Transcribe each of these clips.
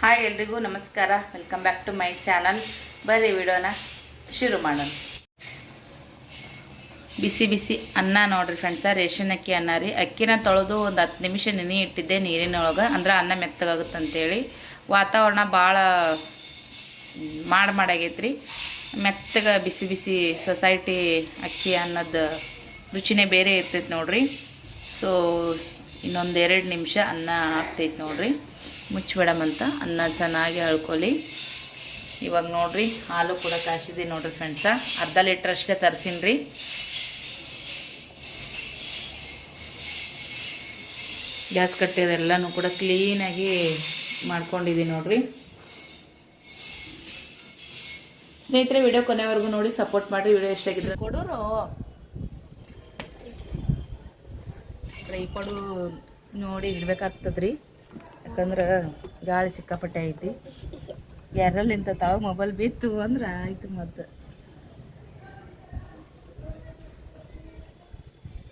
Hi ಎಲ್ರಿಗೂ ನಮಸ್ಕಾರ. Welcome back to my channel ಬರ್ರಿ ವಿಡಿಯೋನ ಶುರು ಮಾಡೋಣ. ಬಿಸಿ ಬಿಸಿ ಅನ್ನ ನೋಡ್ರಿ ಫ್ರೆಂಡ್ಸ ರೇಷನ್ ಅಕ್ಕಿ ಅನ್ನ ರೀ. ಅಕ್ಕಿನ ತೊಳೆದು ಒಂದು ಹತ್ತು ನಿಮಿಷ ನೆನೆ ಇಟ್ಟಿದ್ದೆ ನೀರಿನೊಳಗೆ. ಅಂದ್ರೆ ಅನ್ನ ಮೆತ್ತಗಾಗುತ್ತೆ ಅಂತೇಳಿ. ವಾತಾವರಣ ಭಾಳ ಮಾಡ್ ಮಾಡಾಗೈತ್ರಿ ಮೆತ್ತಗ ಬಿಸಿ ಬಿಸಿ ಸೊಸೈಟಿ ಅಕ್ಕಿ ಅನ್ನದ ರುಚಿನೇ ಬೇರೆ ಇರ್ತೈತೆ ನೋಡ್ರಿ. ಸೊ ಇನ್ನೊಂದು ಎರಡು ನಿಮಿಷ ಅನ್ನ ಆಗ್ತೈತೆ ನೋಡ್ರಿ. ಮುಚ್ಚಿಬಿಡಮಂತ ಅನ್ನ ಚೆನ್ನಾಗಿ ಅಳ್ಕೊಳ್ಳಿ ಇವಾಗ ನೋಡಿರಿ, ಹಾಲು ಕೂಡ ಕಾಸಿದೆ ನೋಡಿರಿ ಫ್ರೆಂಡ್ಸ ಅರ್ಧ ಲೀಟ್ರ್ ಅಷ್ಟೇ ತರ್ಸೀನಿ ರೀ. ಗ್ಯಾಸ್ ಕಟ್ಟಿದೆಲ್ಲನೂ ಕೂಡ ಕ್ಲೀನಾಗಿ ಮಾಡ್ಕೊಂಡಿದ್ದೀನಿ ನೋಡಿರಿ. ಸ್ನೇಹಿತರೆ ವಿಡಿಯೋ ಕೊನೆವರೆಗೂ ನೋಡಿ ಸಪೋರ್ಟ್ ಮಾಡಿ ವಿಡಿಯೋ ಎಷ್ಟಾಗಿದ್ರೆ ಕೊಡೋರು. ಈ ಪಡು ನೋಡಿ ಇಡ್ಬೇಕಾಗ್ತದ್ರಿ. ಯಾಕಂದ್ರೆ ಗಾಳಿ ಸಿಕ್ಕಾಪಟ್ಟೆ ಐತಿ. ಯಾರಲ್ಲಿಂತ ತಾವು ಮೊಬೈಲ್ ಬಿತ್ತು ಅಂದ್ರೆ ಆಯ್ತು ಮತ್ತೆ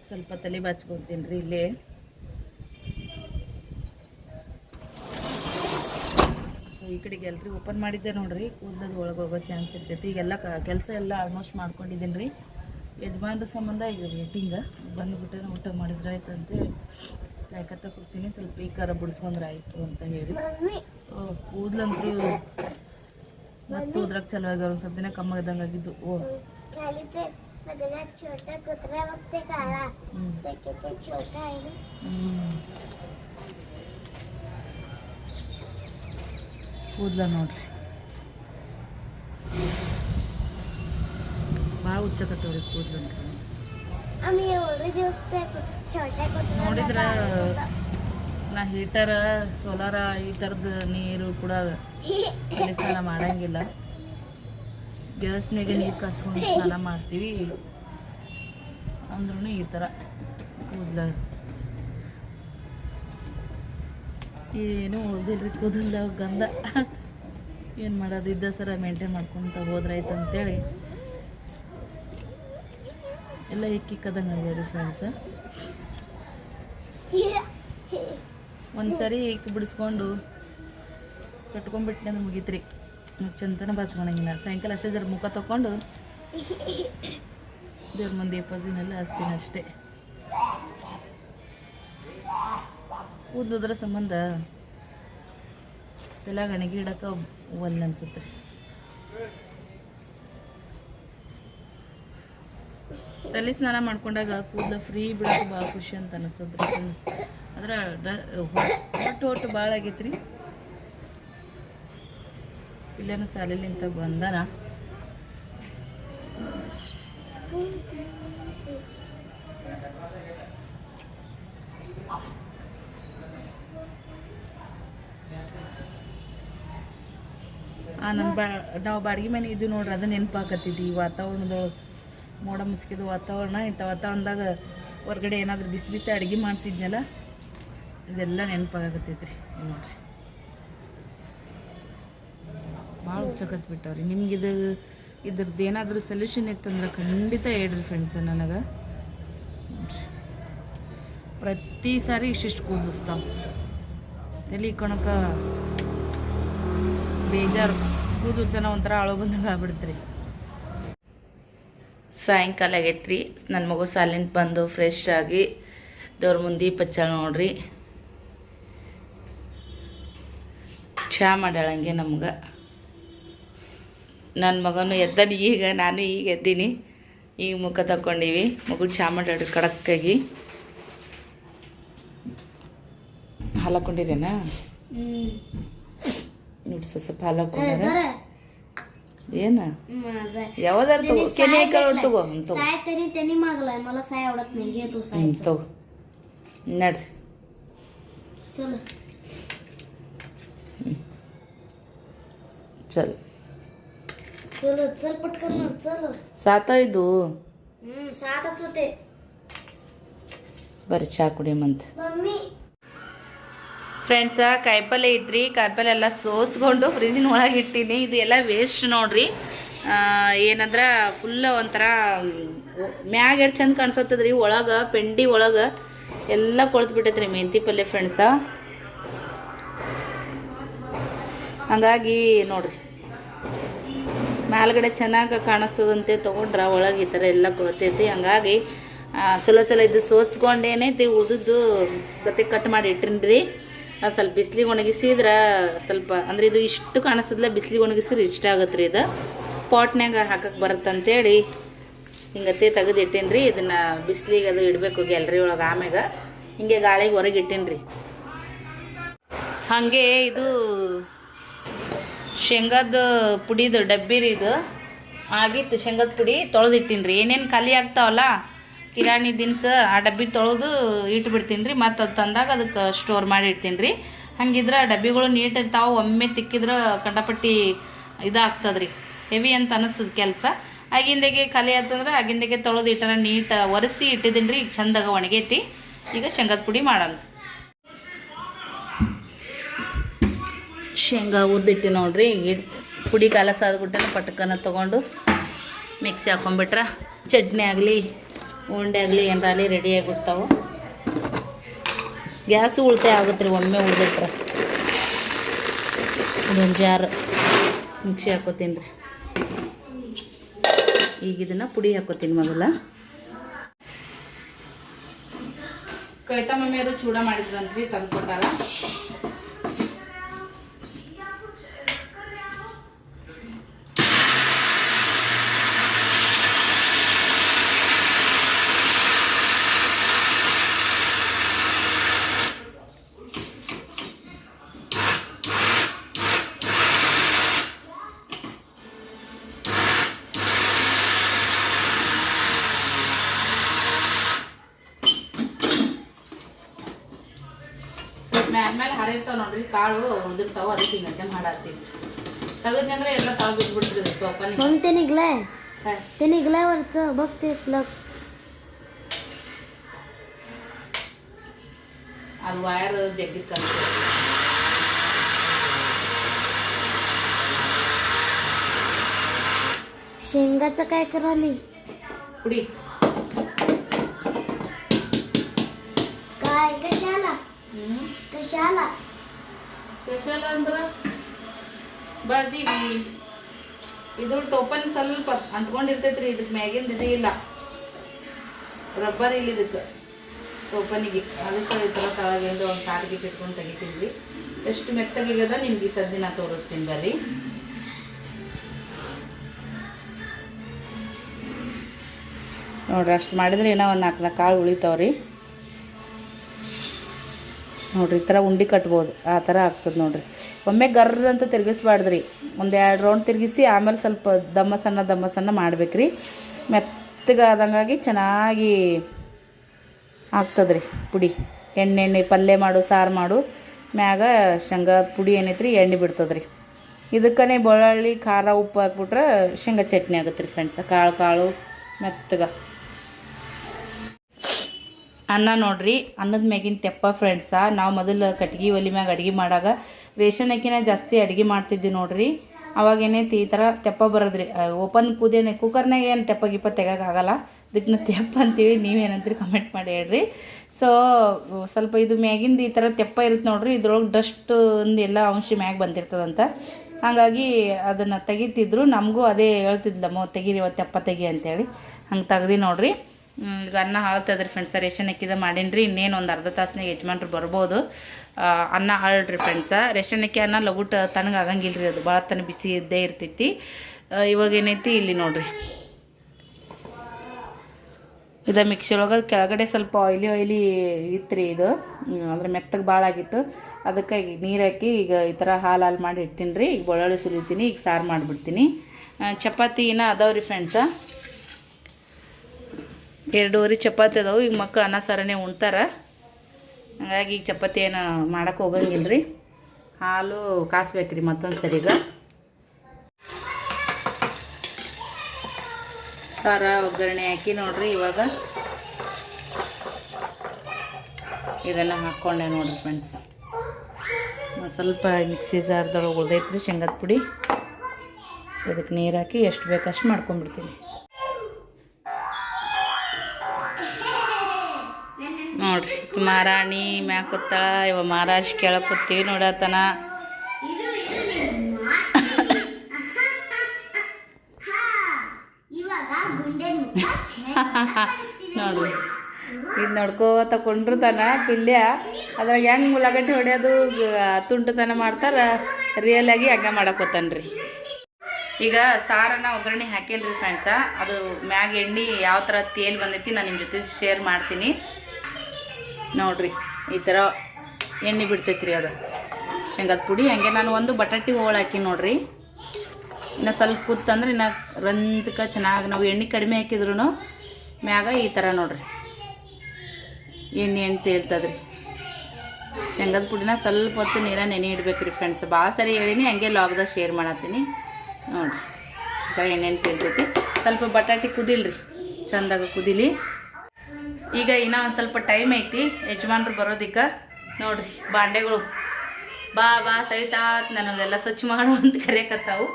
ಸ್ವಲ್ಪ ತಲೆ ಬಾಚ್ಕೊತೀನಿ ಇಲ್ಲೇ. ಸೊ ಈ ಕಡೆಗೆ ಎಲ್ರಿ ಓಪನ್ ಮಾಡಿದ್ದೆ ನೋಡ್ರಿ. ಕೂದಲದ ಒಳಗೆ ಹೋಗೋ ಚಾನ್ಸ್ ಇರ್ತೈತಿ. ಈಗೆಲ್ಲ ಕೆಲಸ ಎಲ್ಲ ಆಲ್ಮೋಸ್ಟ್ ಮಾಡ್ಕೊಂಡಿದ್ದೀನಿ ರೀ ಯಜಮಾನ್ರ ಸಂಬಂಧ ಈಗ ವೇಟಿಂಗ ಬಂದುಬಿಟ್ಟೆ ಊಟ ಮಾಡಿದ್ರೆ ಆಯ್ತು ಅಂತೇಳಿ ಕಾಯ್ಕೊತ ಕೂತೀನಿ ಸ್ವಲ್ಪ ಈ ಖಾರ ಬಿಡಿಸ್ಕೊಂಡ್ರೆ ಆಯ್ತು ಅಂತ ಹೇಳಿ. ಕೂದ್ಲಂತೂ ಮತ್ತು ಅದ್ರಾಗ ಚಲೋ ಆಗ್ಯಾವ ಒಂದು ಸ್ವಲ್ಪ ದಿನ ಕಮ್ಮಾಗ್ದಂಗೆ ಆಗಿದ್ದು. ಓ. ಕೂದ್ಲ ನೋಡ್ರಿ. ಭಾಳ ಹುಚ್ಚಕತ್ತವ್ರಿ ಕೂದಲು ಅಂತ ನೋಡಿದ್ರ ನಾ ಹೀಟರ್ ಸೋಲಾರ ಈ ಥರದ ನೀರು ಕೂಡ ಸ್ನಾನ ಮಾಡಂಗಿಲ್ಲ. ಗ್ಯಾಸ್ನಾಗ ನೀರು ಕಸ್ಕೊಂಡು ಸ್ನಾನ ಮಾಡ್ತೀವಿ. ಅಂದ್ರೂ ಈ ತರ ಕೂದಲ. ಏನೂ ಉಳ್ದಿಲ್ರಿ ಕೂದಲ ಗಂಧ. ಏನು ಮಾಡೋದು ಇದ್ದ ಸರ ಮೇಂಟೈನ್ ಮಾಡ್ಕೊಂತ ಹೋದ್ರಾಯ್ತು ಅಂತೇಳಿ ಎಲ್ಲ ಇಕ್ಕಿಕ್ಕದಂಗೆ ರೀ ಫ್ರೆಂಡ್ಸ್ ಒಂದು ಸರಿ ಇಕ್ಕಿ ಬಿಡಿಸ್ಕೊಂಡು ಕಟ್ಕೊಂಡ್ಬಿಟ್ನೆ ಅಂದ್ರೆ ಮುಗೀತ್ರಿ. ಚಂತನ ಬಾಚ್ಕೊಂಡಂಗಿಲ್ಲ ಸಾಯಂಕಾಲ ಅಷ್ಟೇ ಜರ ಮುಖ ತಗೊಂಡು ದೇವ್ರ ಮುಂದೆ ಪಜಿನೆಲ್ಲ ಹಚ್ತೀನಿ ಅಷ್ಟೇ. ಕೂದಲುದ್ರ ಸಂಬಂಧ ಎಲ್ಲ ಗಣಗಿ ಇಡಕ್ಕೆ ಒಲ್ಲೆ ಅನ್ಸುತ್ತೆ. ತಲೆ ಸ್ನಾನ ಮಾಡ್ಕೊಂಡಾಗ ಕೂದಲು ಫ್ರೀ ಬಿಡೋದು ಭಾಳ ಖುಷಿ ಅಂತ ಅನಿಸ್ತದ್ರಿ ಫ್ರೆಂಡ್ಸ್ ಅದ್ರ ಹೊಟ್ಟು ಹೊಟ್ಟು ಭಾಳ ಆಗೈತ್ರಿ. ಇಲ್ಲೇನು ಸಾಲಿಲಿಂತ ಬಂದನ. ಆ ನಮ್ಮ ಬಾ ನಾವು ಬಾಡಿಗೆ ಮನೆ ಇದ್ದೀವಿ ನೋಡ್ರಿ, ಅದು ನೆನಪಾಕತ್ತಿದ್ವಿ ವಾತಾವರಣದೊಳಗೆ. ಮೋಡ ಮುಸ್ಕಿದ ವಾತಾವರಣ, ಇಂಥ ವಾತಾವರಣದಾಗ ಹೊರಗಡೆ ಏನಾದರೂ ಬಿಸಿ ಬಿಸಿ ಅಡುಗೆ ಮಾಡ್ತಿದ್ನಲ್ಲ, ಇದೆಲ್ಲ ನೆನಪಾಗತ್ತೈತ್ರಿ ನೋಡ್ರಿ ಭಾಳ ಉಚ್ಚಕತ್ ಬಿಟ್ಟವ್ರಿ. ನಿಮ್ಗೆ ಇದು, ಇದ್ರದ್ದು ಏನಾದರೂ ಸೊಲ್ಯೂಷನ್ ಇತ್ತಂದ್ರೆ ಖಂಡಿತ ಹೇಳ್ರಿ ಫ್ರೆಂಡ್ಸ್ ನನಗೆ. ಪ್ರತಿ ಸಾರಿ ಇಷ್ಟಿಷ್ಟು ಕೂದಿಸ್ತಾವ ತಲೆ ಕಣಕ ಬೇಜಾರು. ಕೂದು ಜನ ಒಂಥರ ಅಳು ಬಂದಂಗೆ ಆಗ್ಬಿಡ್ತ್ರಿ. ಸಾಯಂಕಾಲ ಆಗೈತ್ರಿ. ನನ್ನ ಮಗು ಸಾಲಿಂದ ಬಂದು ಫ್ರೆಶ್ ಆಗಿ ದೇವ್ರ ಮುಂದೆ ಪಚ್ಚ ನೋಡ್ರಿ. ಚಾ ಮಾಡ್ಯಾಳಂಗೆ ನಮ್ಗೆ. ನನ್ನ ಮಗನು ಎದ್ದಾನೆ ಈಗ ನಾನು ಈಗ ಎದ್ದೀನಿ. ಈಗ ಮುಖ ತಕ್ಕೊಂಡೀವಿ. ಮಗು ಚಾ ಮಾಡ್ಯಾಡ್ರಿ ಕಡಕ್ಕಾಗಿ ಹಾಕೊಂಡಿರೇನಾ? ನೋಡಿ ಸ್ವಲ್ಪ ये ना. यावं जर तो के नाही कळत तो गं तो साय तरी त्यांनी मागलाय. मला साय आवडत नाही. घे तू साय तो. नड. चल. चल. चल चल पटकन ना, चल. सात आहे तू. हम्म, सातच होते. बरं चाकुडे म्हणत? मम्मी. ಫ್ರೆಂಡ್ಸ ಕಾಯಿಪಲ್ಲೆ ಇದ್ರಿ. ಕಾಯಿಪಲ್ಲೆ ಎಲ್ಲ ಸೋಸ್ಕೊಂಡು ಫ್ರಿಜ್ನ ಒಳಗೆ ಇಟ್ಟೀನಿ. ಇದು ಎಲ್ಲ ವೇಸ್ಟ್ ನೋಡ್ರಿ. ಏನಂದ್ರೆ ಏನಂದ್ರ ಫುಲ್ ಒಂಥರ ಮ್ಯಾಗ ಎಷ್ಟು ಚಂದ ಕಾಣಿಸತ್ತದ್ರಿ. ಒಳಗೆ, ಪೆಂಡಿ ಒಳಗೆ ಎಲ್ಲ ಕೊಳ್ತು ಮೆಂತಿ ಪಲ್ಯ ಫ್ರೆಂಡ್ಸ ಹಂಗಾಗಿ ನೋಡ್ರಿ. ಮೇಲ್ಗಡೆ ಚೆನ್ನಾಗಿ ಕಾಣಿಸ್ತದಂತೆ ತೊಗೊಂಡ್ರೆ ಒಳಗೆ ಈ ಥರ ಎಲ್ಲ ಕೊಳ್ತೈತಿ. ಹಂಗಾಗಿ ಚಲೋ ಚಲೋ ಇದು ಸೋಸ್ಕೊಂಡೇನೈತಿ. ಉಳಿದು ಗತಿ ಕಟ್ ಮಾಡಿ ಇಟ್ಟಿನ್ರಿ. ಅದು ಸ್ವಲ್ಪ ಬಿಸಿಲಿಗೆ ಒಣಗಿಸಿದ್ರೆ ಸ್ವಲ್ಪ, ಅಂದರೆ ಇದು ಇಷ್ಟು ಕಾಣಿಸ್ತದಲ್ಲ ಬಿಸಿಲಿಗೆ ಒಣಗಿಸಿದ್ರೆ ಇಷ್ಟ ಆಗತ್ತೆ ರೀ ಇದು ಪಾಟ್ನಾಗ ಹಾಕಕ್ಕೆ ಬರುತ್ತಂತೇಳಿ ಹಿಂಗತ್ತೆ ತೆಗೆದು ರೀ ಇದನ್ನು ಬಿಸಿಲಿಗೆ ಅದು ಇಡಬೇಕು ಗ್ಯಾಲ್ರಿ ಒಳಗೆ ಆಮ್ಯಾಗ. ಹಿಂಗೆ ಗಾಳಿಗೆ ಹೊರಗೆ ಇಟ್ಟೇನ್ರಿ. ಹಾಗೆ ಇದು ಶೇಂಗಾದ ಪುಡಿದು ಡಬ್ಬಿ ರೀ ಇದು ಆಗಿತ್ತು ಶೇಂಗದ ಪುಡಿ ತೊಳೆದಿಟ್ಟಿನಿ ರೀ ಏನೇನು ಖಾಲಿ ಆಗ್ತಾವಲ್ಲ? ಕಿರಾಣಿ ದಿನಸ ಆ ಡಬ್ಬಿ ತೊಳೆದು ಇಟ್ಬಿಡ್ತೀನಿ ರೀ. ಮತ್ತು ಅದು ತಂದಾಗ ಅದಕ್ಕೆ ಸ್ಟೋರ್ ಮಾಡಿ ಇಡ್ತೀನಿ ರೀ. ಹಂಗಿದ್ರೆ ಡಬ್ಬಿಗಳು ನೀಟ್ ಇರ್ತಾವೆ, ಒಮ್ಮೆ ತಿಕ್ಕಿದ್ರೆ ಕಂಡಪಟ್ಟಿ ಇದಾಗ್ತದೆ ರೀ ಹೆವಿ ಅಂತ ಅನಿಸ್ತದ ಕೆಲಸ. ಆಗಿಂದಾಗೆ ಖಾಲಿ ಆಯ್ತಂದ್ರೆ ಆಗಿಂದಾಗೆ ತೊಳೆದು ಇಟ್ಟರ ನೀಟ್ ಒರೆಸಿ ಇಟ್ಟಿದ್ದೀನಿ ರೀ. ಈಗ ಚಂದಾಗ ಒಣಗೈತಿ. ಈಗ ಶೇಂಗದ ಪುಡಿ ಮಾಡೋಣ. ಶೇಂಗಾ ಹುರಿದಿಟ್ಟು ನೋಡ್ರಿ. ಇಡ್ ಪುಡಿ ಕಾಲ ಆದ್ಬಿಟ್ಟೆ ಪಟಕನ ತೊಗೊಂಡು ಮಿಕ್ಸಿ ಹಾಕೊಂಡ್ಬಿಟ್ರೆ. ಚಟ್ನಿ ಆಗಲಿ ಉಂಡೆ ಆಗಲಿ ರೆಡಿ ಆಗಿಬಿಡ್ತಾವೆ. ಗ್ಯಾಸು ಉಳಿತಾಯ ಆಗುತ್ತೆ ರೀ, ಒಮ್ಮೆ ಉಳಿದಿಟ್ರೆ. ಇದೊಂದು ಜಾರ್ ಮಿಕ್ಸಿ ಹಾಕೋತೀನಿ ರೀ. ಈಗ ಇದನ್ನು ಪುಡಿ ಹಾಕೋತೀನಿ ಮೊದಲ. ಕೈತಾ ಮಮ್ಮಿಯವರು ಚೂಡ ಮಾಡಿದ್ರಂತ್ರಿ ತಂದು ಮ್ಯಾಲ ಮೇಲೆ ಹರಿರ್ತಾವ ನೋಡ್ರಿ ಕಾಳು ಉಳಿದಿರ್ತಾವ ಅದಕ್ಕೆ ಹಿಂಗಂತೆ ಮಾಡತ್ತೀವಿ ತೆಗದ್ನಂದ್ರೆ ಎಲ್ಲ ತಳ ಬಿಟ್ಬಿಡ್ರಿ ಇದಕ್ಕೆ ಓಪನ್ मग ते निघलाय ते निघल्यावरच बघ ते प्लग ಅದು ವಯರ್ ಜಗ್ಗಿದ್ ಕಾಣಿಸ್ತದೆ शेंगाचं काय कराली ಪುಡಿ ಸ್ಪೆಷಲ್ ಸ್ಪೆಷಲ್ ಅಂದ್ರೆ ಬರ್ದೀವಿ. ಇದು ಟೋಪನ್ ಸ್ವಲ್ಪ ಅಂಟ್ಕೊಂಡಿರ್ತೈತ್ರಿ ಇದಕ್ಕೆ ಮ್ಯಾಗಿಂದ ಇದು ಇಲ್ಲ. ರಬ್ಬರ್ ಇಲ್ಲ ಇದಕ್ಕೆ ಟೋಪನಿಗೆ ಅದಕ್ಕೆ ಈ ಥರ ತಳಗಿಂದ ಒಂದು ಕಾಡಿಗೆ ಇಟ್ಕೊಂಡು ತೆಗಿತಿದ್ವಿ. ಎಷ್ಟು ಮೆತ್ತಗಿಗದ ನಿಮ್ಗೆ ಈ ತೋರಿಸ್ತೀನಿ ಬರ್ರಿ. ನೋಡ್ರಿ, ಅಷ್ಟು ಮಾಡಿದ್ರೆ ಏನೋ ಒಂದು ನಾಲ್ಕು ನಾಲ್ಕು ಕಾಳು ಉಳಿತಾವ್ರಿ. ನೋಡ್ರಿ, ಈ ಥರ ಉಂಡೆ ಕಟ್ಬೋದು. ಆ ಥರ ಆಗ್ತದೆ ನೋಡಿರಿ. ಒಮ್ಮೆ ಗರ್ರ ಅಂತ ತಿರುಗಿಸ್ಬಾರ್ದ್ರಿ. ಒಂದು ಎರಡು ರೌಂಡ್ ತಿರುಗಿಸಿ ಆಮೇಲೆ ಸ್ವಲ್ಪ ದಮ್ಮಸನ್ನ ದಮ್ಮಸನ್ನ ದಮ್ಮ ಸಣ್ಣ ಮಾಡ್ಬೇಕ್ರಿ. ಮೆತ್ತಗೆ ಆದಂಗಾಗಿ ಚೆನ್ನಾಗಿ ಆಗ್ತದ್ರಿ ಪುಡಿ. ಎಣ್ಣೆ ಎಣ್ಣೆ ಪಲ್ಯ ಮಾಡು, ಸಾರು ಮಾಡು. ಮ್ಯಾಗ ಶೇಂಗಾ ಪುಡಿ ಏನೈತ್ರಿ, ಎಣ್ಣೆ ಬಿಡ್ತದ್ರಿ. ಇದಕ್ಕನೇ ಬೆಳ್ಳುಳ್ಳಿ, ಖಾರ, ಉಪ್ಪು ಹಾಕ್ಬಿಟ್ರೆ ಶೇಂಗಾ ಚಟ್ನಿ ಆಗುತ್ತೆ ರೀ ಫ್ರೆಂಡ್ಸ್ ಕಾಳು ಕಾಳು, ಮೆತ್ತಗೆ. ಅನ್ನ ನೋಡ್ರಿ, ಅನ್ನದ ಮ್ಯಾಗಿನ ತೆಪ್ಪ ಫ್ರೆಂಡ್ಸ ನಾವು ಮೊದಲು ಕಟ್ಗೆ ಒಲಿ ಮ್ಯಾಗ ಅಡುಗೆ ಮಾಡಾಗ ರೇಷನ್ ಅಕ್ಕಿನ ಜಾಸ್ತಿ ಅಡುಗೆ ಮಾಡ್ತಿದ್ವಿ ನೋಡ್ರಿ. ಅವಾಗ ಏನೈತಿ ಈ ಥರ ತೆಪ್ಪ ಬರೋದ್ರಿ. ಓಪನ್ ಕೂದೇನೆ ಕುಕ್ಕರ್ನಾಗ ಏನು ತೆಪ್ಪ ಗಿಪ್ಪ ತೆಗೋಕ್ಕಾಗಲ್ಲ ಇದಕ್ಕೆ ತೆಪ್ಪ ಅಂತೀವಿ ನೀವೇನಂತೀರಿ ಕಮೆಂಟ್ ಮಾಡಿ ಹೇಳ್ರಿ. ಸೊ ಸ್ವಲ್ಪ ಇದು ಮ್ಯಾಗಿಂದು ಈ ಥರ ತೆಪ್ಪ ಇರುತ್ತೆ ನೋಡ್ರಿ. ಇದ್ರೊಳಗೆ ಡಸ್ಟ್ ಎಲ್ಲ ಅಂಶ ಮ್ಯಾಗ ಬಂದಿರ್ತದಂತ. ಹಾಗಾಗಿ ಅದನ್ನು ತೆಗಿತಿದ್ರು. ನಮಗೂ ಅದೇ ಹೇಳ್ತಿದ್ಲಮ್ಮ, ತೆಗೀರಿ ಇವತ್ತು ತೆಪ್ಪ ತೆಗಿ ಅಂತೇಳಿ. ಹಂಗೆ ತೆಗ್ದು ನೋಡ್ರಿ. ಈಗ ಅನ್ನ ಹಾಳ್ತದ್ರಿ ಫ್ರೆಂಡ್ಸ ರೇಷನ್ ಅಕ್ಕಿದ ಮಾಡೀನಿ ಇನ್ನೇನು ಒಂದು ಅರ್ಧ ತಾಸ್ನಾಗ ಯಜಮಾನ್ರು ಬರ್ಬೋದು. ಅನ್ನ ಹಾಳ್ರಿ ಫ್ರೆಂಡ್ಸ ರೇಷನ್ ಅಕ್ಕಿ, ಅನ್ನ ಲಗುಟ್ ತನಗೆ ಆಗಂಗಿಲ್ಲ ರೀ ಅದು. ಭಾಳ ತನ ಬಿಸಿ ಇದ್ದೇ ಇರ್ತೈತಿ. ಇವಾಗ ಏನೈತಿ ಇಲ್ಲಿ ನೋಡ್ರಿ. ಇದು ಮಿಕ್ಸಿ ಒಳಗೆ ಕೆಳಗಡೆ ಸ್ವಲ್ಪ ಆಯ್ಲಿ ಆಯ್ಲಿ ಇತ್ತು ರೀ ಇದು ಅಂದರೆ ಮೆತ್ತಗೆ ಭಾಳ ಆಗಿತ್ತು. ಅದಕ್ಕೆ ಈಗ ನೀರು ಹಾಕಿ ಈಗ ಈ ಥರ ಹಾಲು ಹಾಲು ಮಾಡಿ ಇಟ್ಟಿನಿ ರೀ ಈಗ ಬೆಳ್ಳುಳ್ಳಿ ಸುರಿತೀನಿ, ಈಗ ಸಾರು ಮಾಡಿಬಿಡ್ತೀನಿ. ಚಪಾತಿನ ಅದಾವ್ರಿ ಫ್ರೆಂಡ್ಸ ಎರಡೂವರೆ ಚಪಾತಿ ಅದಾವೆ. ಈಗ ಮಕ್ಕಳು ಅನ್ನ ಸಾರನೇ ಉಣ್ತಾರೆ. ಹಂಗಾಗಿ ಈಗ ಚಪಾತಿ ಏನು ಮಾಡೋಕೆ ಹೋಗಂಗಿಲ್ಲ ರೀ ಹಾಲು ಕಾಸ್ಬೇಕ್ರಿ ಮತ್ತೊಂದು ಸರಿಗ ಸಾರ, ಒಗ್ಗರಣೆ ಹಾಕಿ ನೋಡ್ರಿ ಇವಾಗ. ಇದೆಲ್ಲ ಹಾಕ್ಕೊಂಡೆ ನೋಡ್ರಿ ಫ್ರೆಂಡ್ಸ್ ಸ್ವಲ್ಪ ಮಿಕ್ಸಿ ಜಾರ್ದೊಳಗೆ ಉಳ್ದೈತ್ರಿ ಶೇಂಗದ ಪುಡಿ. ಸೊ ಇದಕ್ಕೆ ನೀರು ಹಾಕಿ ಎಷ್ಟು ಬೇಕು ಅಷ್ಟು ಮಾಡ್ಕೊಂಡ್ಬಿಡ್ತೀನಿ. ನೋಡ್ರಿ ಮಹಾರಾಣಿ ಮ್ಯಾಕ್ ಕೂತಾಳ ಇವ ಮಹಾರಾಜ್ ಕೆಳಗೆ ಕೂತೀವಿ ನೋಡತನ ನೋಡ್ರಿ ಇದು ನೋಡ್ಕೋತ ಕೊಂಡ್ರತನ ಪಿಲ್ಯ. ಅದ್ರಾಗ ಹೆಂಗೆ ಮುಲಾಗಡ್ಡೆ ಹೊಡೆಯೋದು ತುಂಟುತನ ಮಾಡ್ತಾರ ರಿಯಲ್ ಆಗಿ ಹಂಗೆ ಮಾಡಕೋತಾನ್ರಿ ಈಗ ಸಾರನ್ನ ಒಗ್ಗರಣೆ ಹಾಕೇನ್ರಿ ಫ್ರೆಂಡ್ಸ ಅದು ಮ್ಯಾಗ ಎಣ್ಣೆ ಯಾವ ಥರ ತೇಲ್ ಬಂದೈತಿ ನಾನು ನಿಮ್ಮ ಜೊತೆ ಶೇರ್ ಮಾಡ್ತೀನಿ. ನೋಡ್ರಿ, ಈ ಥರ ಎಣ್ಣೆ ಬಿಡ್ತೈತ್ರಿ ಅದು. ಶೇಂಗಾದ ಪುಡಿ, ಹಂಗೆ ನಾನು ಒಂದು ಬಟಾಟಿ ಹೋಳು ಹಾಕಿ ನೋಡ್ರಿ. ಇನ್ನು ಸ್ವಲ್ಪ ಕೂತಂದ್ರೆ ಇನ್ನು ರಂಜಕ ಚೆನ್ನಾಗಿ ನಾವು ಎಣ್ಣೆ ಕಡಿಮೆ ಹಾಕಿದ್ರು ಮ್ಯಾಗ ಈ ಥರ ನೋಡ್ರಿ. ಎಣ್ಣೆ ಎಣ್ಣೆ ತೇಲ್ತದ್ರಿ. ಶೇಂಗದ ಪುಡಿನ ಸ್ವಲ್ಪ ಹೊತ್ತು ನೀರ ನೆನೆ ಇಡ್ಬೇಕ್ರಿ ಫ್ರೆಂಡ್ಸ್ ಭಾಳ ಸರಿ ಹೇಳಿನಿ, ಹಂಗೆ ಲಾಗ್ದಾಗ ಶೇರ್ ಮಾಡತ್ತೀನಿ. ನೋಡ್ರಿ, ಈ ಥರ ಎಣ್ಣೆ ತೇಲ್ತೈತಿ. ಸ್ವಲ್ಪ ಬಟಾಟಿ ಕುದಿಲ್ರಿ, ಚಂದಾಗ ಕುದಿಲಿ. ಈಗ ಇನ್ನೂ ಒಂದು ಸ್ವಲ್ಪ ಟೈಮ್ ಐತಿ, ಯಜಮಾನ್ರು ಬರೋದಿಕ್ಕೆ ನೋಡ್ರಿ, ಬಾಂಡೆಗಳು. ಬಾ ಬಾ ಸಹಿತಾತ್ ನನಗೆಲ್ಲ ಸ್ವಚ್ಛ ಮಾಡು ಅಂತ ಕರೆಯಕತ್ತಾವು.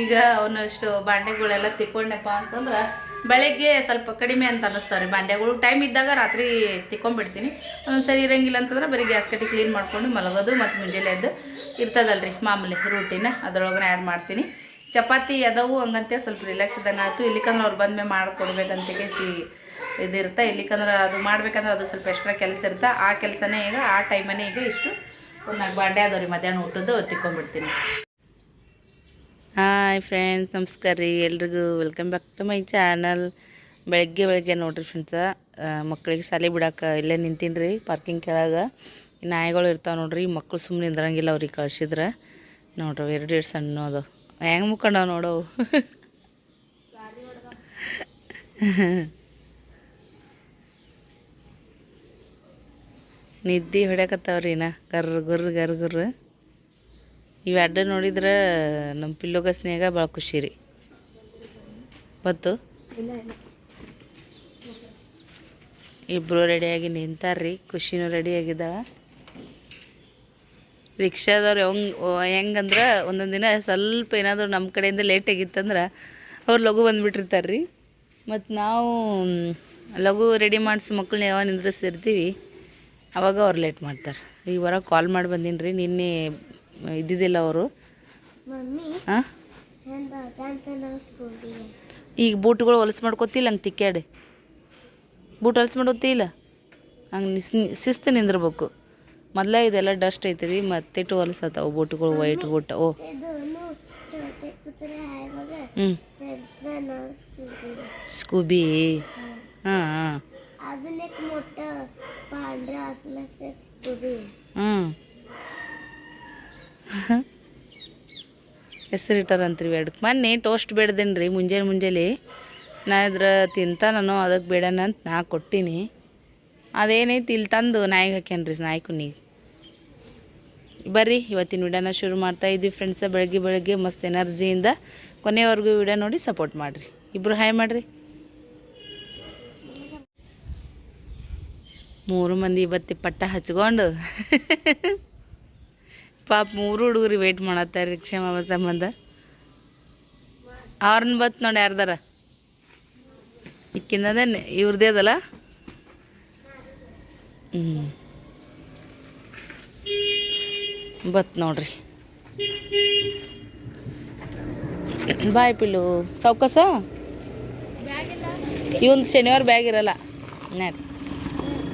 ಈಗ ಅವನಷ್ಟು ಬಾಂಡೆಗಳೆಲ್ಲ ತಿಕ್ಕೊಂಡೆಪ್ಪ ಅಂತಂದ್ರೆ ಬೆಳಗ್ಗೆ ಸ್ವಲ್ಪ ಕಡಿಮೆ ಅಂತ ಅನ್ನಿಸ್ತಾವ್ರಿ. ಬಾಂಡೆಗಳು ಟೈಮ್ ಇದ್ದಾಗ ರಾತ್ರಿ ತಿಕ್ಕೊಂಡ್ಬಿಡ್ತೀನಿ ಒಂದೊಂದು ಸರಿ ಇರಂಗಿಲ್ಲ ಅಂತಂದ್ರೆ ಬರೀ ಗ್ಯಾಸ್ ಕಟ್ಟಿ ಕ್ಲೀನ್ ಮಾಡ್ಕೊಂಡು ಮಲಗೋದು ಮತ್ತು ಮುಂಜಾನೆ ಎದ್ದು ಇರ್ತದಲ್ರಿ ಮಾಮೂಲಿ ರೂಟೀನ್ ಅದ್ರೊಳಗನೆ ಆ್ಯಡ್ ಮಾಡ್ತೀನಿ. ಚಪಾತಿ ಅದಾವು, ಹಂಗಂತೆ ಸ್ವಲ್ಪ ರಿಲ್ಯಾಕ್ಸ್ ಇದ್ದಂಗೆ ಆಯಿತು ಇಲ್ಲಿಕಂದ್ರೆ ಅವ್ರು ಬಂದ್ಮೇಲೆ ಮಾಡಿಕೊಡ್ಬೇಕಂತ ಕೇಸಿ ಇದಿರುತ್ತೆ. ಇಲ್ಲಿಕಂದ್ರೆ ಅದು ಮಾಡ್ಬೇಕಂದ್ರೆ ಅದು ಸ್ವಲ್ಪ ಎಕ್ಸ್ಟ್ರಾ ಕೆಲಸ ಇರುತ್ತೆ. ಆ ಕೆಲಸನೇ ಈಗ ಆ ಟೈಮನ್ನೇ ಈಗ ಇಷ್ಟು ಒಂದು ನಾಲ್ಕು ಬಾಂಡೆ ಅದಾವ ರೀ ಮಧ್ಯಾಹ್ನ ಊಟದ್ದು ತಿಕ್ಕೊಂಡ್ಬಿಡ್ತೀನಿ ಹಾಯ್ ಫ್ರೆಂಡ್ಸ್ ನಮಸ್ಕಾರ ರೀ. ಎಲ್ರಿಗೂ welcome back to my channel ಬೆಳಗ್ಗೆ ಬೆಳಗ್ಗೆ ನೋಡ್ರಿ ಫ್ರೆಂಡ್ಸ ಮಕ್ಕಳಿಗೆ ಶಾಲೆ ಬಿಡಕ್ಕೆ ಇಲ್ಲೇ ನಿಂತೀನಿ ರೀ ಪಾರ್ಕಿಂಗ್ ಕೆಳಗೆ. ನಾಯಿಗಳು ಇರ್ತಾವೆ ನೋಡ್ರಿ ಮಕ್ಕಳು ಸುಮ್ಮನೆ ನಿಂದ್ರಂಗಿಲ್ಲ ಅವ್ರಿಗೆ ಕಳ್ಸಿದ್ರೆ. ನೋಡ್ರಿ ಎರಡು ಎರಡು ಸಣ್ಣ ಅದು ಹೆಂಗೆ ಮುಕ್ಕೊಂಡವ ನೋಡವು? ನಿದ್ದೆ ಹೊಡ್ಯಾಕತ್ತಾವ್ರಿ ನಾ ಗರ್ ಗುರ್ ಗರ್ ಗುರ್ ಇವೆಡ್ಡ ನೋಡಿದ್ರೆ ನಮ್ಮ ಪಿಲ್ಲೋಗ ಸ್ನೇಹ ಭಾಳ ಖುಷಿ ರೀ ಬತ್ತು ಇಬ್ಬರು ರೆಡಿಯಾಗಿ ನಿಂತಾರ್ರಿ, ಖುಷಿನೂ ರೆಡಿಯಾಗಿದ್ದಾಳ ರಿಕ್ಷಾದವ್ರು ಹೆಂಗ್ ಹೆಂಗಂದ್ರೆ ಒಂದೊಂದು ದಿನ ಸ್ವಲ್ಪ ಏನಾದರೂ ನಮ್ಮ ಕಡೆಯಿಂದ ಲೇಟ್ ಆಗಿತ್ತಂದ್ರೆ ಅವ್ರು ಲಘು ಬಂದುಬಿಟ್ಟಿರ್ತಾರೆ ರೀ ಮತ್ತು ನಾವು, ಲಘು ರೆಡಿ ಮಾಡಿಸಿ ಮಕ್ಕಳನ್ನ ಯಾವ ನಿಂದ್ರಿಸಿರ್ತೀವಿ ಅವಾಗ ಅವ್ರು ಲೇಟ್ ಮಾಡ್ತಾರೆ. ಈ ವರ ಕಾಲ್ ಮಾಡಿ ಬಂದೀನಿ ರೀ ನಿನ್ನೆ ಇದ್ದಿದ್ದಿಲ್ಲ ಅವರು. ಹಾಂ ಈಗ ಬೂಟ್ಗಳು ಹೊಲಸು ಮಾಡ್ಕೊತಿಲ್ಲ ಹಂಗೆ ತಿಕ್ಕಾಡಿ ಬೂಟ್ ಹೊಲಸು ಮಾಡ್ಕೊತಿಲ್ಲ? ಹಂಗೆ ಶಿಸ್ತು ನಿಂದಿರ್ಬೇಕು. ಮೊದಲೇ ಇದೆಲ್ಲ ಡಸ್ಟ್ ಐತೆ ರೀ ಮತ್ತಿಟ್ಟು ಹೊಲಸತ್ತಾವ ಬೂಟ್ಗಳು ವೈಟ್ ಬೂಟ್. ಓ. ಹ್ಞೂ ಸ್ಕೂಬಿ ಹಾಂ ಹಾಂ. पांढरं असलं तर स्कूबी आहे ಹ್ಞೂ ಹೆಸರಿಟ್ಟಾರಂತ್ರಿ ಬೇಡಕ್ಕೆ ಮೊನ್ನೆ ಟೋಸ್ಟ್ ಬೇಡ್ದೇನೆ ರೀ ಮುಂಜಾನೆ ಮುಂಜಾನೆ ನಾ ಇದ್ರ ತಿಂತ ನಾನು ಅದಕ್ಕೆ ಬೇಡನ ಅಂತ ನಾ ಕೊಟ್ಟೀನಿ ಅದೇನೈತಿ ಇಲ್ಲಿ ತಂದು ನಾಯಿಗೆ ಹಾಕ್ಯಾನ್ರಿ ನಾಯಿ ಕುನಿಗೆ ಬರ್ರಿ ಇವತ್ತಿನ ವಿಡಿಯೋನ ಶುರು ಮಾಡ್ತಾ ಇದ್ವಿ ಫ್ರೆಂಡ್ಸ ಬೆಳಗ್ಗೆ ಬೆಳಗ್ಗೆ ಮಸ್ತ್ ಎನರ್ಜಿಯಿಂದ ಕೊನೆವರೆಗೂ ವಿಡಿಯೋ ನೋಡಿ ಸಪೋರ್ಟ್ ಮಾಡಿರಿ ಇಬ್ಬರು ಹಾಯ್ ಮಾಡಿರಿ ಮೂರು ಮಂದಿ ಬತ್ತಿ ಪಟ್ಟ ಹಚ್ಕೊಂಡು. ಪಾಪ ಮೂರು ಹುಡುಗರು ವೇಟ್ ಮಾಡತ್ತಾರೆ ರಿಕ್ಷಾ ಮಾಮ ಸಂಬಂಧ. ಅವ್ರನ್ನ ಬತ್ ನೋಡಿ ಯಾರ್ದಾರ? ಇಕ್ಕಿಂದ ಇವ್ರದೇ ಅದಲ್ಲ? ಬತ್ ನೋಡ್ರಿ. ಬಾಯ್ ಪಿಲ್ಲು. ಸೌಕಸ? ಇವನ್ ಶನಿವಾರ ಬ್ಯಾಗ್ ಇರಲ್ಲ. ನೋಡ್ರಿ.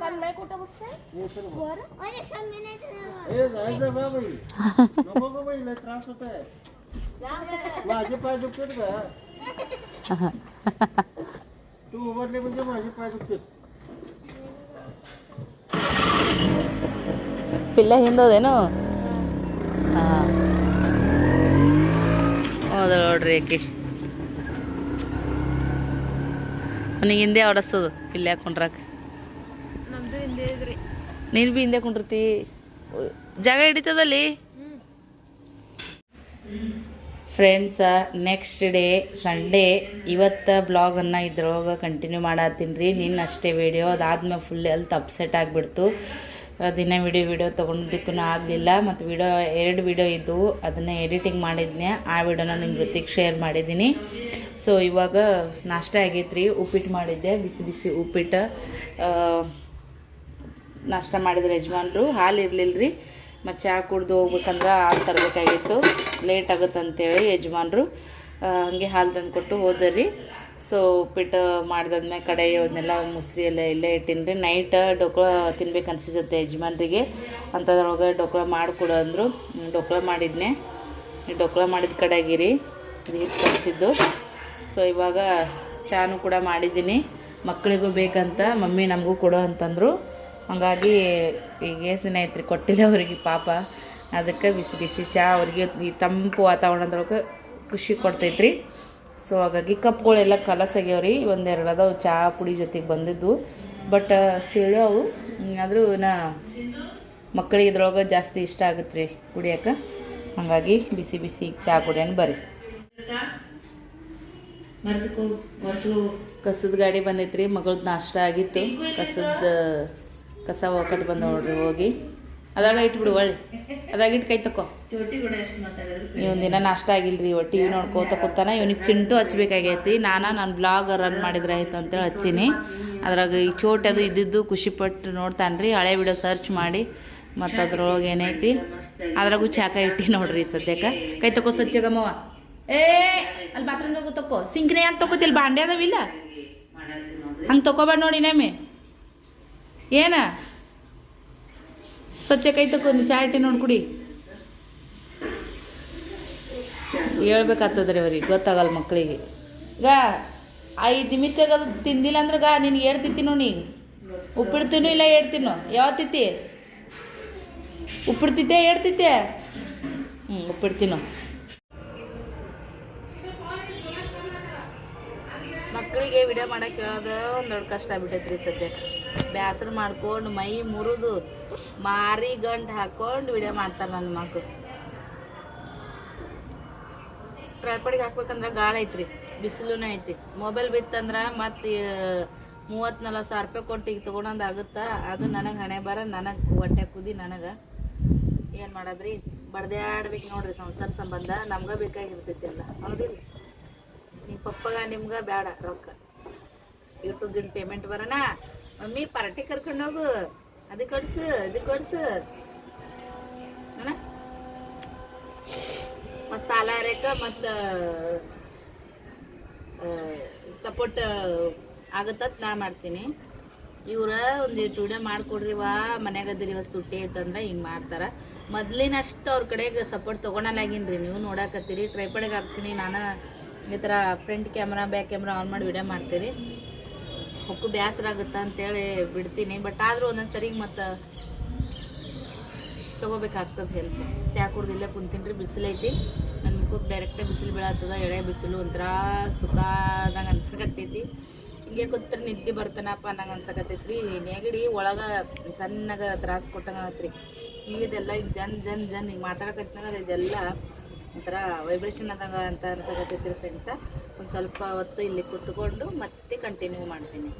तन्मय कुठं बसते वर ओय रिक्षा मी नाही जाणार माझे पाय दुखतात का तू उभारले म्हणजे माझे पाय दुखतात ಪಿಲ್ಲ ಹಿಂದೋದೇನು ಹಾಂ ಹೌದು ನೋಡ್ರಿ ಆಕಿ ಅವನಿಗೆ ಹಿಂದೆ ಆಡಸ್ತದ ಪಿಲ್ಲ ಹಾಕೊಂಡ್ರಾಕ ನೀನು ಬಿ ಹಿಂದೆ ಕುಂಡಿರ್ತಿ. ಜಾಗ ಹಿಡಿತದಲ್ಲಿ? ಫ್ರೆಂಡ್ಸ ನೆಕ್ಸ್ಟ್ ಡೇ ಸಂಡೇ ಇವತ್ತು ಬ್ಲಾಗನ್ನು ಇದ್ರೊಳಗೆ ಕಂಟಿನ್ಯೂ ಮಾಡತ್ತೀನಿ. ರೀ ನಿನ್ನ ಅಷ್ಟೇ ವೀಡಿಯೋ ಅದಾದ್ಮೇಲೆ ಫುಲ್ ಹೆಲ್ತ್ ಅಪ್ಸೆಟ್ ಆಗಿಬಿಡ್ತು. ದಿನ ವಿಡಿಯೋ ವಿಡಿಯೋ ತೊಗೊಂಡಿದ್ದಕ್ಕೂ ಆಗಲಿಲ್ಲ. ಮತ್ತು ವಿಡಿಯೋ ಎರಡು ವಿಡಿಯೋ ಇದ್ದವು ಅದನ್ನು ಎಡಿಟಿಂಗ್ ಮಾಡಿದ್ನೆ ಆ ವಿಡಿಯೋನ ನಿಮ್ಮ ಜೊತೆಗೆ ಶೇರ್ ಮಾಡಿದ್ದೀನಿ. ಸೊ ಇವಾಗ ನಾಷ್ಟ ಆಗೈತೆ ಉಪ್ಪಿಟ್ಟು ಮಾಡಿದ್ದೆ. ಬಿಸಿ ಬಿಸಿ ಉಪ್ಪಿಟ್ಟು ನಾಷ್ಟ ಮಾಡಿದ್ರು ಯಜಮಾನ್ರು. ಹಾಲು ಇರಲಿಲ್ಲ ರೀ ಮತ್ತು ಚಹಾ ಕುಡ್ದು ಹೋಗ್ಬೇಕಂದ್ರೆ ಹಾಲು ತರಬೇಕಾಗಿತ್ತು. ಲೇಟ್ ಆಗುತ್ತೆ ಅಂತೇಳಿ ಯಜಮಾನ್ರು ಹಂಗೆ ಹಾಲು ತಂದು ಕೊಟ್ಟು ಹೋದ್ರಿ. ಸೊ ಉಪ್ಪಿಟ್ಟು ಮಾಡಿದಾದ್ಮೇಲೆ ಕಡೆ ಅವನ್ನೆಲ್ಲ ಮುಸ್ರಿ ಎಲ್ಲ ಇಲ್ಲೇ ಇಟ್ಟಿನಿ ನೈಟ್ ಡೊಕ್ಳ ತಿನ್ಬೇಕು ಅನ್ಸಿಸುತ್ತೆ ಯಜಮಾನ್ರಿಗೆ. ಅಂಥದ್ರೊಳಗೆ ಡೊಕ್ಳ ಮಾಡಿಕೊಡು ಅಂದರು. ಡೊಕ್ಳ ಮಾಡಿದ್ನೆ. ಡೊಕ್ಳ ಮಾಡಿದ ಕಡೆಗಿರಿ. ನೀರು ಕಲಿಸಿದ್ದು ಸೊ ಇವಾಗ ಚಾನು ಕೂಡ ಮಾಡಿದ್ದೀನಿ. ಮಕ್ಕಳಿಗೂ ಬೇಕಂತ, ಮಮ್ಮಿ ನಮಗೂ ಕೊಡು ಅಂತಂದರು. ಹಾಗಾಗಿ ಈಗ ಏಸಿನ ಐತ್ರಿ ಕೊಟ್ಟಿಲ್ಲ ಅವ್ರಿಗೆ ಪಾಪ. ಅದಕ್ಕೆ ಬಿಸಿ ಬಿಸಿ ಚಹಾ ಅವ್ರಿಗೆ ಈ ತಂಪು ವಾತಾವರಣದೊಳಗೆ ಖುಷಿ ಕೊಡ್ತೈತ್ರಿ. ಸೊ ಹಾಗಾಗಿ ಕಪ್ಗಳೆಲ್ಲ ಕಲಸಾಗ್ಯಾವ್ರಿ. ಒಂದೆರಡು ಅದಾವು ಚಹಾ ಪುಡಿ ಜೊತೆಗೆ ಬಂದಿದ್ದು. ಬಟ್ ಸೀಳು ಅವು. ಆದರೂ ನಾ ಮಕ್ಕಳಿಗೆ ಇದ್ರೊಳಗೆ ಜಾಸ್ತಿ ಇಷ್ಟ ಆಗುತ್ತೆ ರೀ ಕುಡಿಯೋಕೆ ಹಾಗಾಗಿ ಬಿಸಿ ಬಿಸಿ ಚಹಾ ಕುಡಿಯೋಣ ಬರ್ರಿ. ಕಸದ ಗಾಡಿ ಬಂದೈತ್ರಿ. ಮಗಳದ್ದು ನಾಷ್ಟ ಆಗಿತ್ತು. ಕಸದ ಕಸ ಒಕ್ಕಟ್ಟು ಬಂದ ನೋಡ್ರಿ ಹೋಗಿ. ಅದಾಗ ಇಟ್ಬಿಡು ಒಳ್ಳೆ. ಅದಾಗ ಇಟ್ಟು ಕೈ ತಕೋ. ಇವನ್ ದಿನ ನಾಷ್ಟ ಆಗಿಲ್ರಿ ಇವ ಟಿ ವಿ ನೋಡ್ಕೋತ ಕೂತಾನ ಇವನಿಗೆ ಚಿಂಟು ಹಚ್ಬೇಕಾಗೈತಿ. ನಾನು ನಾನು ಬ್ಲಾಗ್ ರನ್ ಮಾಡಿದ್ರೆ ಆಯ್ತು ಅಂತೇಳಿ ಹಚ್ಚೀನಿ. ಅದ್ರಾಗ ಈ ಚೋಟ್ ಅದು ಇದ್ದಿದ್ದು ಖುಷಿಪಟ್ಟು ನೋಡ್ತಾನ್ರಿ. ಹಳೆ ವಿಡಿಯೋ ಸರ್ಚ್ ಮಾಡಿ. ಮತ್ತು ಅದ್ರೊಳಗೆ ಏನೈತಿ? ಅದ್ರಾಗೂ ಚಾಕ ಇಟ್ಟಿ ನೋಡ್ರಿ ಸದ್ಯಕ್ಕೆ. ಕೈ ತಕೋ ಸ್ವಚ್ಛಗಮ್ಮವ ಏ ಅಲ್ಲಿ ಬಾತ್ರೂಮ್ನಾಗ ತಕೋ. ಸಿಂಕ್ನೆ ಯಾಕೆ ತಗೋತಿಲ್ಲ ಬಾಂಡೆ ಅದಾವಿಲ್ಲ? ಹಂಗೆ ತಗೋಬೇಡ ನೋಡಿ ನೇಮೆ ಏನ? ಸ್ವಚ್ಛ ಕೈ ತಕೋ ಚಾರಿಟಿ ನೋಡಿ ಕುಡಿ. ಹೇಳ್ಬೇಕಾಗ್ತದ್ರಿ ಅವ್ರಿಗೆ, ಗೊತ್ತಾಗಲ್ಲ ಮಕ್ಕಳಿಗೆ ಈಗ ಐದು ಅದು ತಿಂದಿಲ್ಲ ಅಂದ್ರೆ ಗಾ, ನೀನು ಹೇಳ್ತಿತ್ತೀನೋ ನೀ? ಉಪ್ಪಿಡ್ತೀನೋ ಇಲ್ಲ ಹೇಳ್ತೀನೋ? ಯಾವತ್ತಿತ್ತಿ? ಉಪ್ಪಿಡ್ತಿದ್ದೆ ಹೇಳ್ತಿತ್ತೆ ಹ್ಞೂ ಉಪ್ಪಿಡ್ತೀನೋ. ಮಕ್ಕಳಿಗೆ ವಿಡಿಯೋ ಮಾಡೋಕೆ ಹೇಳೋದು ಒಂದು ದೊಡ್ಡ ಕಷ್ಟ ಆಗ್ಬಿಟ್ಟೈತ್ರಿ ಸದ್ಯ. ಬ್ಯಾಸರ ಮಾಡ್ಕೊಂಡು ಮೈ ಮುರಿದು ಮಾರಿ ಗಂಟು ಹಾಕೊಂಡು ವಿಡಿಯೋ ಮಾಡ್ತಾರೆ ನನ್ನ ಮಕ್ಕಳು ಟ್ರೈಪಡಿಗೆ ಹಾಕ್ಬೇಕಂದ್ರೆ ಗಾಳಿ ಐತ್ರಿ ಬಿಸಿಲೂ ಐತಿ ಮೊಬೈಲ್ ಬಿತ್ತಂದ್ರೆ ಮತ್ತೆ ಮೂವತ್ತು ನಲ್ವತ್ತು ಸಾವಿರ ರೂಪಾಯಿ ಕೊಟ್ಟು ಈಗ ತೊಗೊಂಡಂದು ಆಗುತ್ತಾ? ಅದು ನನಗೆ ಹಣೆ ಬರ ನನಗೆ ಹೊಟ್ಟೆ ಕುದಿ ನನಗೆ. ಏನು ಮಾಡೋದ್ರಿ? ಬಡ್ದಾಡ್ಬೇಕು ನೋಡ್ರಿ ಸಂಸಾರ ಸಂಬಂಧ, ನಮ್ಗೆ ಬೇಕಾಗಿರ್ತೈತಿ ಎಲ್ಲ. ಹೌದಿಲ್ಲ ನಿಮ್ಮ ಪಪ್ಪಗ ನಿಮ್ಗೆ ಬೇಡ ರೊಕ್ಕ. ಯೂಟ್ಯೂಬ್ದಿಂದ ಪೇಮೆಂಟ್ ಬರೋಣ ಮಮ್ಮಿ ಪಾರ್ಟಿ ಕರ್ಕೊಂಡೋಗು ಹೋಗು. ಅದು ಕೊಡ್ಸು ಇದು ಕೊಡ್ಸು. ಮತ್ತು ಸಾಲ ರೇಖ ಮತ್ತು ಸಪೋರ್ಟ್ ಆಗತ್ತತ್ ನಾ ಮಾಡ್ತೀನಿ. ಇವ್ರ ಒಂದು ವಿಡಿಯೋ ಮಾಡಿಕೊಡ್ರಿ ವಾ, ಮನ್ಯಾಗ ಅದ್ರಿ ಇವತ್ತು ಸುಟ್ಟಿ ಐತಂದ್ರೆ ಹಿಂಗೆ ಮಾಡ್ತಾರೆ. ಮೊದ್ಲಿನಷ್ಟು ಅವ್ರ ಕಡೆಗೆ ಸಪೋರ್ಟ್ ತೊಗೊಳಲಾಗಿನ್ರಿ ನೀವು ನೋಡಕತ್ತೀರಿ. ಟ್ರೈಪಡೆಗೆ ಹಾಕ್ತೀನಿ, ನಾನು ಈ ಥರ front camera back camera on ಮಾಡಿ ವಿಡಿಯೋ ಮಾಡ್ತೀರಿ. ಹೊಕ್ಕು ಬೇಸರ ಆಗುತ್ತೆ ಅಂತೇಳಿ ಬಿಡ್ತೀನಿ. ಬಟ್ ಆದರೂ ಒಂದೊಂದು ಸರಿ ಮತ್ತು ತೊಗೋಬೇಕಾಗ್ತದೆ ಹೆಲ್ಪ್ ಚಹಾ ಕುಡ್ದು ಇಲ್ಲೇ ಕುಂತೀನಿ ರೀ ಬಿಸಿಲೈತಿ ನನ್ನ ಮುಖಕ್ಕೆ ಡೈರೆಕ್ಟಾಗಿ ಬಿಸಿಲು ಬೀಳತ್ತದ ಎಳೆ ಬಿಸಿಲು ಒಂಥರ ಸುಖಾದಂಗೆ ಅನ್ಸಕತ್ತೈತಿ. ಹಿಂಗೆ ಕೂತ್ರೆ ನಿದ್ದೆ ಬರ್ತಾನಪ್ಪ ಅನ್ನಂಗೆ ಅನ್ಸಕತ್ತೈತಿ ರೀ ನೆಗಡಿ ಒಳಗೆ ಸಣ್ಣಗೆ ತ್ರಾಸು ಕೊಟ್ಟಂಗೆ ಆಗತ್ತೆ ರೀ ಇದೆಲ್ಲ ಹಿಂಗೆ ಜನ್ ಜನ್ ಜನ್ ಹಿಂಗೆ ಮಾತಾಡಕತ್ತಿನಾಗ ಇದೆಲ್ಲ ಒಂಥರ ವೈಬ್ರೇಷನ್ ಆದಂಗೆ ಅಂತ ಅನ್ಸಕತ್ತೈತಿ ಫ್ರೆಂಡ್ಸ ಒಂದು ಸ್ವಲ್ಪ ಹೊತ್ತು ಇಲ್ಲಿ ಕುತ್ಕೊಂಡು ಮತ್ತೆ ಕಂಟಿನ್ಯೂ ಮಾಡ್ತೀನಿ.